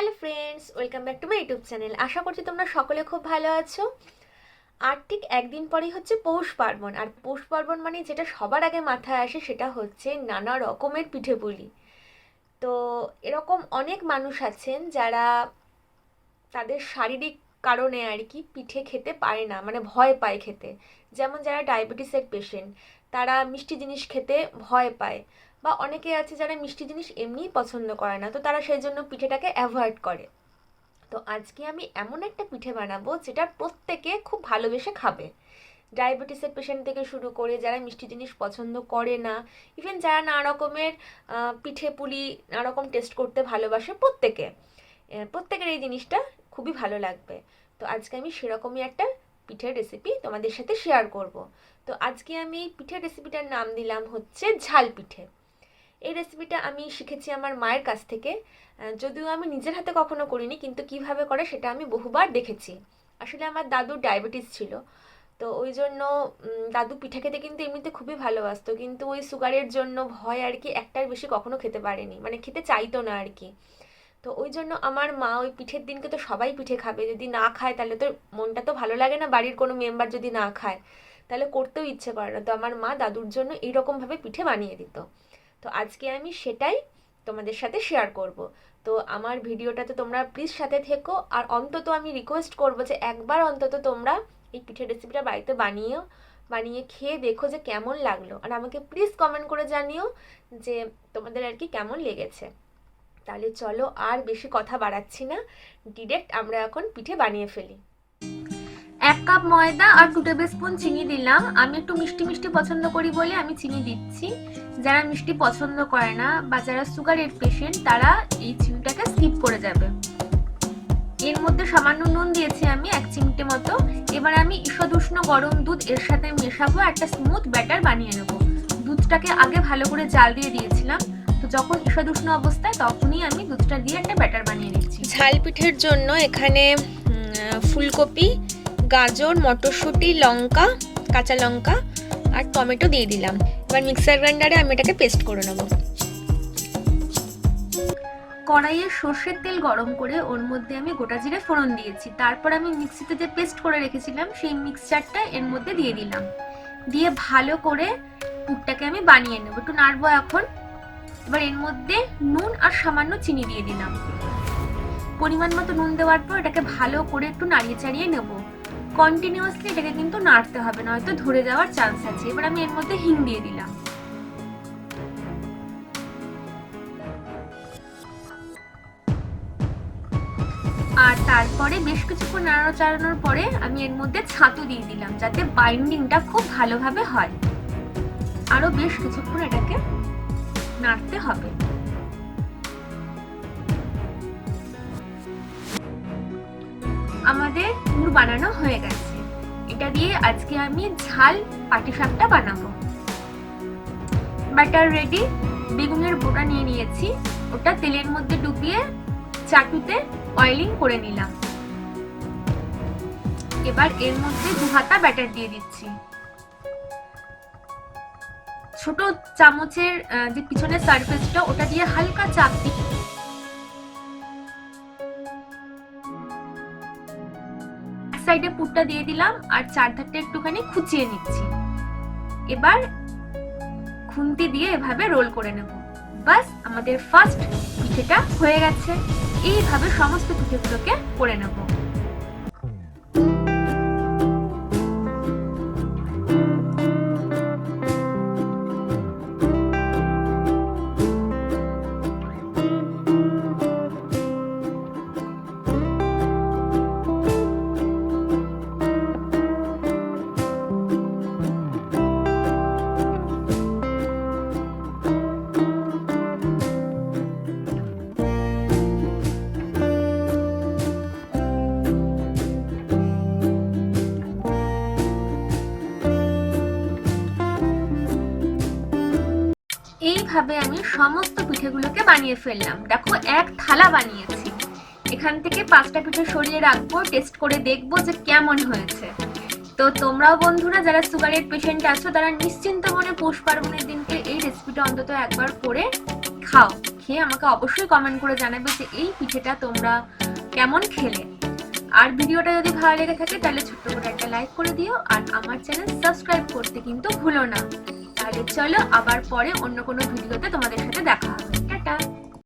Hello friends welcome back to my YouTube channel আশা করছি তোমরা সকলে খুব ভালো আছো। আর ঠিক একদিন পরেই হচ্ছে পৌষ পার্বণ। আর পৌষ পার্বণ মানে যেটা সবার আগে মাথায় আসে সেটা হচ্ছে নানা রকমের পিঠে পুলি। তো এরকম অনেক মানুষ আছেন যারা তাদের শারীরিক কারণে আর কি পিঠে খেতে পারে না মানে ভয় পায় খেতে। যেমন যারা ডায়াবেটিসের পেশেন্ট তারা মিষ্টি জিনিস খেতে ভয় পায়। বা অনেকে আছে যারা মিষ্টি জিনিস এমনিই পছন্দ করে না, তো তারা সেই জন্য পিঠেটাকে অ্যাভয়েড করে। তো আজকে আমি এমন একটা পিঠে বানাবো যেটা প্রত্যেকে খুব ভালোবেসে খাবে। ডায়াবেটিসের পেশেন্ট থেকে শুরু করে যারা মিষ্টি জিনিস পছন্দ করে না ইভেন যারা নানা রকমের পিঠে পুলি, নানা রকম টেস্ট করতে ভালোবাসে প্রত্যেকে। প্রত্যেকের এই জিনিসটা খুবই ভালো লাগবে। তো আজকে আমি সেরকমই একটা পিঠের রেসিপি তোমাদের সাথে শেয়ার করব। তো আজকে আমি পিঠের রেসিপিটার নাম দিলাম হচ্ছে ঝাল পিঠে। এই রেসিপিটা আমি শিখেছি আমার মায়ের কাছ থেকে। যদিও আমি নিজের হাতে কখনো করিনি, কিন্তু কীভাবে করে সেটা আমি বহুবার দেখেছি। আসলে আমার দাদুর ডায়াবেটিস ছিল, তো ওই জন্য দাদু পিঠা খেতে কিন্তু এমনিতে খুবই ভালোবাসতো, কিন্তু ওই সুগারের জন্য ভয় আর কি একটার বেশি কখনো খেতে পারেনি মানে খেতে চাইতো না আর কি। তো ওই জন্য আমার মা ওই পিঠের দিনকে তো সবাই পিঠে খাবে, যদি না খায় তাহলে তো মনটা তো ভালো লাগে না, বাড়ির কোনো মেম্বার যদি না খায়, তাহলে করতেও ইচ্ছে করে না। তো আমার মা দাদুর জন্য এইরকমভাবে পিঠে বানিয়ে দিত। তো আজকে আমি সেটাই তোমাদের সাথে শেয়ার করব। তো আমার ভিডিওটাতে তোমরা প্লিজ সাথে থেকো, আর অন্তত আমি রিকোয়েস্ট করব যে একবার অন্তত তোমরা এই পিঠের রেসিপিটা বাড়িতে বানিয়েও, বানিয়ে খেয়ে দেখো যে কেমন লাগল। আর আমাকে প্লিজ কমেন্ট করে জানিও যে তোমাদের আর কি কেমন লেগেছে। তাহলে চলো আর বেশি কথা বাড়াচ্ছি না ডিরেক্ট আমরা এখন পিঠে বানিয়ে ফেলি। এক কাপ ময়দা আর টু টেবিল স্পুন চিনি দিলাম। আমি একটু মিষ্টি মিষ্টি পছন্দ করি বলে আমি চিনি দিচ্ছি। যারা মিষ্টি পছন্দ করে না বা যারা সুগারের পেশেন্ট তারা এই চিনিটাকে স্কিপ করে যাবে। এর মধ্যে সামান্য নুন দিয়েছি আমি, এক চিমটে মতো। এবার আমি ঈষদ উষ্ণ গরম দুধ এর সাথে মেশাবো, একটা স্মুথ ব্যাটার বানিয়ে নেব। দুধটাকে আগে ভালো করে জাল দিয়ে দিয়েছিলাম। তো যখন ঈষদ উষ্ণ অবস্থায়, তখনই আমি দুধটা দিয়ে একটা ব্যাটার বানিয়ে নিচ্ছি। ঝাল পিঠের জন্য এখানে ফুলকপি গাজর, মটরশুঁটি, লঙ্কা, কাঁচা লঙ্কা আর টমেটো দিয়ে দিলাম। এবার মিক্সার গ্রাইন্ডারে আমি এটাকে পেস্ট করে নেব। কড়াইয়ে সর্ষের তেল গরম করে ওর মধ্যে আমি গোটা জিরে ফোড়ন দিয়েছি। তারপর আমি মিক্সিতে যে পেস্ট করে রেখেছিলাম, সেই মিক্সচারটা এর মধ্যে দিয়ে দিলাম। দিয়ে ভালো করে পুরটাকে আমি বানিয়ে নেব। একটু নাড়বো এখন। এবার এর মধ্যে নুন আর সামান্য চিনি দিয়ে দিলাম। পরিমাণ মতো নুন দেওয়ার পর এটাকে ভালো করে একটু নাড়িয়ে চাড়িয়ে নেব। কন্টিনিউয়াসলি এটাকে কিন্তু নাড়তে হবে, নয়তো ধরে যাওয়ার চান্স আছে। এবার আমি এর মধ্যে হিং দিয়ে দিলাম। আর তারপরে বেশ কিছুক্ষণ নাড়ানো চাড়ানোর পরে আমি এর মধ্যে ছাতু দিয়ে দিলাম, যাতে বাইন্ডিংটা খুব ভালোভাবে হয়। আরও বেশ কিছুক্ষণ এটাকে নাড়তে হবে। পুর বানানো হয়ে গেছে। এটা দিয়ে আজকে আমি ঝাল পাটি পাটিসাপটা বানাবো। বাটার রেডি, বেগুনের বোটা নিয়ে নিয়েছি। ওটা তেলের মধ্যে ডুবিয়ে চাটুতে অয়েলিং করে নিলাম। এবার এর মধ্যে দু হাতা ব্যাটার দিয়ে দিচ্ছি। ছোট চামচের যে পিছনের সারফেসটা ওটা দিয়ে হালকা চাপ দিই সাইডে পুটটা দিয়ে দিলাম আর চারধারটা একটুখানি খুঁচিয়ে নিচ্ছি। এবার খুন্তি দিয়ে এভাবে রোল করে নেব। বাস আমাদের ফার্স্ট পিঠেটা হয়ে গেছে। এইভাবে সমস্ত পিঠেগুলোকে করে নেব। এইভাবে আমি সমস্ত পিঠেগুলোকে বানিয়ে ফেললাম? দেখো, এক থালা বানিয়েছি। এখান থেকে পাঁচটা পিঠে সরিয়ে রাখব, টেস্ট করে দেখব যে কেমন হয়েছে। তো তোমরাও বন্ধুরা, যারা সুগারের পেশেন্ট আছো, তারা নিশ্চিন্ত মনে পৌষ পার্বণের দিনকে এই রেসিপিটা অন্তত একবার করে খাও। খেয়ে আমাকে অবশ্যই কমেন্ট করে জানাবে যে এই পিঠেটা তোমরা কেমন খেলে। আর ভিডিওটা যদি ভালো লেগে থাকে, তাহলে ছোট্ট করে একটা লাইক করে দিও। আর আমার চ্যানেল সাবস্ক্রাইব করতে কিন্তু ভুলো না। তাহলে চলো আবার পরে অন্য কোনো ভিডিওতে তোমাদের সাথে দেখা হবে।